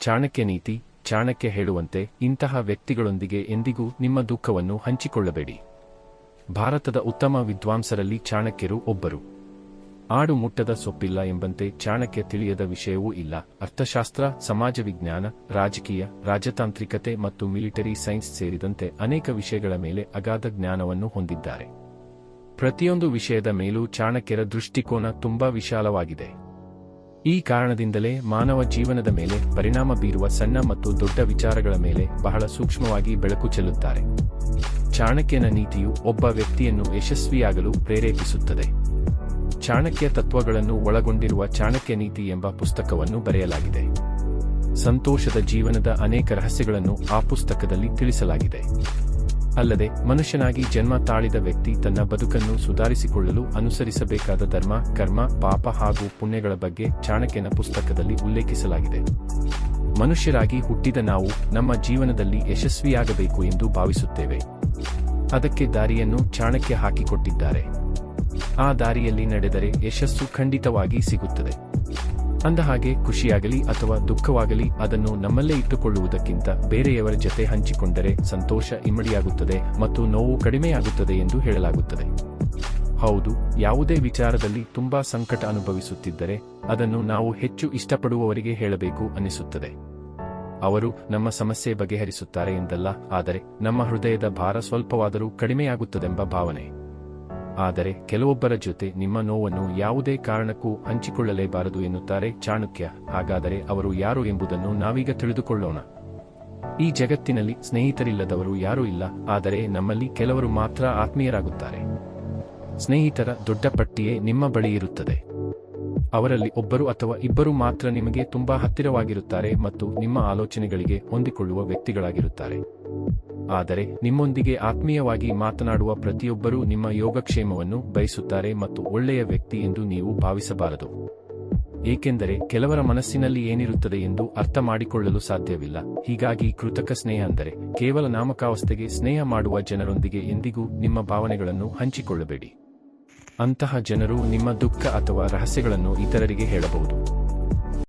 ಚಾಣಕ್ಯ ನೀತಿ, ಚಾಣಕ್ಯ ಹೇಳುವಂತೆ ಇಂತಹ ವ್ಯಕ್ತಿಗಳೊಂದಿಗೆ ಎಂದಿಗೂ ನಿಮ್ಮ ದುಃಖವನ್ನು ಹಂಚಿಕೊಳ್ಳಬೇಡಿ. ಭಾರತದ ಉತ್ತಮ ವಿದ್ವಾಂಸರಲ್ಲಿ ಚಾಣಕ್ಯರು ಒಬ್ಬರು. ಆಡು ಮುಟ್ಟದ ಸೊಪ್ಪಿಲ್ಲ ಎಂಬಂತೆ ಚಾಣಕ್ಯ ತಿಳಿಯದ ವಿಷಯವೂ ಇಲ್ಲ. ಅರ್ಥಶಾಸ್ತ್ರ, ಸಮಾಜ ವಿಜ್ಞಾನ, ರಾಜಕೀಯ, ರಾಜತಾಂತ್ರಿಕತೆ ಮತ್ತು ಮಿಲಿಟರಿ ಸೈನ್ಸ್ ಸೇರಿದಂತೆ ಅನೇಕ ವಿಷಯಗಳ ಮೇಲೆ ಅಗಾಧ ಜ್ಞಾನವನ್ನು ಹೊಂದಿದ್ದಾರೆ. ಪ್ರತಿಯೊಂದು ವಿಷಯದ ಮೇಲೂ ಚಾಣಕ್ಯರ ದೃಷ್ಟಿಕೋನ ತುಂಬಾ ವಿಶಾಲವಾಗಿದೆ. ಈ ಕಾರಣದಿಂದಲೇ ಮಾನವ ಜೀವನದ ಮೇಲೆ ಪರಿಣಾಮ ಬೀರುವ ಸಣ್ಣ ಮತ್ತು ದೊಡ್ಡ ವಿಚಾರಗಳ ಮೇಲೆ ಬಹಳ ಸೂಕ್ಷ್ಮವಾಗಿ ಬೆಳಕು ಚೆಲ್ಲುತ್ತಾರೆ. ಚಾಣಕ್ಯನ ನೀತಿಯು ಒಬ್ಬ ವ್ಯಕ್ತಿಯನ್ನು ಯಶಸ್ವಿಯಾಗಲು ಪ್ರೇರೇಪಿಸುತ್ತದೆ. ಚಾಣಕ್ಯ ತತ್ವಗಳನ್ನು ಒಳಗೊಂಡಿರುವ ಚಾಣಕ್ಯ ನೀತಿ ಎಂಬ ಪುಸ್ತಕವನ್ನು ಬರೆಯಲಾಗಿದೆ. ಸಂತೋಷದ ಜೀವನದ ಅನೇಕ ರಹಸ್ಯಗಳನ್ನು ಆ ಪುಸ್ತಕದಲ್ಲಿ ತಿಳಿಸಲಾಗಿದೆ. ಅಲ್ಲದೆ, ಮನುಷ್ಯನಾಗಿ ಜನ್ಮ ತಾಳಿದ ವ್ಯಕ್ತಿ ತನ್ನ ಬದುಕನ್ನು ಸುಧಾರಿಸಿಕೊಳ್ಳಲು ಅನುಸರಿಸಬೇಕಾದ ಧರ್ಮ, ಕರ್ಮ, ಪಾಪ ಹಾಗೂ ಪುಣ್ಯಗಳ ಬಗ್ಗೆ ಚಾಣಕ್ಯನ ಪುಸ್ತಕದಲ್ಲಿ ಉಲ್ಲೇಖಿಸಲಾಗಿದೆ. ಮನುಷ್ಯರಾಗಿ ಹುಟ್ಟಿದ ನಾವು ನಮ್ಮ ಜೀವನದಲ್ಲಿ ಯಶಸ್ವಿಯಾಗಬೇಕು ಎಂದು ಭಾವಿಸುತ್ತೇವೆ. ಅದಕ್ಕೆ ದಾರಿಯನ್ನು ಚಾಣಕ್ಯ ಹಾಕಿಕೊಟ್ಟಿದ್ದಾರೆ. ಆ ದಾರಿಯಲ್ಲಿ ನಡೆದರೆ ಯಶಸ್ಸು ಖಂಡಿತವಾಗಿ ಸಿಗುತ್ತದೆ. ಅಂದಹಾಗೆ ಖುಷಿಯಾಗಲಿ ಅಥವಾ ದುಃಖವಾಗಲಿ ಅದನ್ನು ನಮ್ಮಲ್ಲೇ ಇಟ್ಟುಕೊಳ್ಳುವುದಕ್ಕಿಂತ ಬೇರೆಯವರ ಜತೆ ಹಂಚಿಕೊಂಡರೆ ಸಂತೋಷ ಇಮ್ಮಡಿಯಾಗುತ್ತದೆ ಮತ್ತು ನೋವು ಕಡಿಮೆಯಾಗುತ್ತದೆ ಎಂದು ಹೇಳಲಾಗುತ್ತದೆ. ಹೌದು, ಯಾವುದೇ ವಿಚಾರದಲ್ಲಿ ತುಂಬಾ ಸಂಕಟ ಅನುಭವಿಸುತ್ತಿದ್ದರೆ ಅದನ್ನು ನಾವು ಹೆಚ್ಚು ಇಷ್ಟಪಡುವವರಿಗೆ ಹೇಳಬೇಕು ಅನಿಸುತ್ತದೆ ಅವರು ನಮ್ಮ ಸಮಸ್ಯೆ ಬಗೆಹರಿಸುತ್ತಾರೆ ಎಂದಲ್ಲ, ಆದರೆ ನಮ್ಮ ಹೃದಯದ ಭಾರ ಸ್ವಲ್ಪವಾದರೂ ಕಡಿಮೆಯಾಗುತ್ತದೆಂಬ ಭಾವನೆ. ಆದರೆ ಕೆಲವೊಬ್ಬರ ಜೊತೆ ನಿಮ್ಮ ನೋವನ್ನು ಯಾವುದೇ ಕಾರಣಕ್ಕೂ ಹಂಚಿಕೊಳ್ಳಲೇಬಾರದು ಎನ್ನುತ್ತಾರೆ ಚಾಣಕ್ಯ. ಹಾಗಾದರೆ ಅವರು ಯಾರು ಎಂಬುದನ್ನು ನಾವೀಗ ತಿಳಿದುಕೊಳ್ಳೋಣ. ಈ ಜಗತ್ತಿನಲ್ಲಿ ಸ್ನೇಹಿತರಿಲ್ಲದವರು ಯಾರೂ ಇಲ್ಲ, ಆದರೆ ನಮ್ಮಲ್ಲಿ ಕೆಲವರು ಮಾತ್ರ ಆತ್ಮೀಯರಾಗುತ್ತಾರೆ. ಸ್ನೇಹಿತರ ದೊಡ್ಡ ಪಟ್ಟಿಯೇ ನಿಮ್ಮ ಬಳಿ ಇರುತ್ತದೆ. ಅವರಲ್ಲಿ ಒಬ್ಬರು ಅಥವಾ ಇಬ್ಬರು ಮಾತ್ರ ನಿಮಗೆ ತುಂಬಾ ಹತ್ತಿರವಾಗಿರುತ್ತಾರೆ ಮತ್ತು ನಿಮ್ಮ ಆಲೋಚನೆಗಳಿಗೆ ಹೊಂದಿಕೊಳ್ಳುವ ವ್ಯಕ್ತಿಗಳಾಗಿರುತ್ತಾರೆ. ಆದರೆ ನಿಮ್ಮೊಂದಿಗೆ ಆತ್ಮೀಯವಾಗಿ ಮಾತನಾಡುವ ಪ್ರತಿಯೊಬ್ಬರೂ ನಿಮ್ಮ ಯೋಗಕ್ಷೇಮವನ್ನು ಬಯಸುತ್ತಾರೆ ಮತ್ತು ಒಳ್ಳೆಯ ವ್ಯಕ್ತಿ ಎಂದು ನೀವು ಭಾವಿಸಬಾರದು. ಏಕೆಂದರೆ ಕೆಲವರ ಮನಸ್ಸಿನಲ್ಲಿ ಏನಿರುತ್ತದೆ ಎಂದು ಅರ್ಥ ಮಾಡಿಕೊಳ್ಳಲು ಸಾಧ್ಯವಿಲ್ಲ. ಹೀಗಾಗಿ ಕೃತಕ ಸ್ನೇಹ ಅಂದರೆ ಕೇವಲ ನಾಮಕಾವಸ್ಥೆಗೆ ಸ್ನೇಹ ಮಾಡುವ ಜನರೊಂದಿಗೆ ಎಂದಿಗೂ ನಿಮ್ಮ ಭಾವನೆಗಳನ್ನು ಹಂಚಿಕೊಳ್ಳಬೇಡಿ. ಅಂತಹ ಜನರು ನಿಮ್ಮ ದುಃಖ ಅಥವಾ ರಹಸ್ಯಗಳನ್ನು ಇತರರಿಗೆ ಹೇಳಬಹುದು.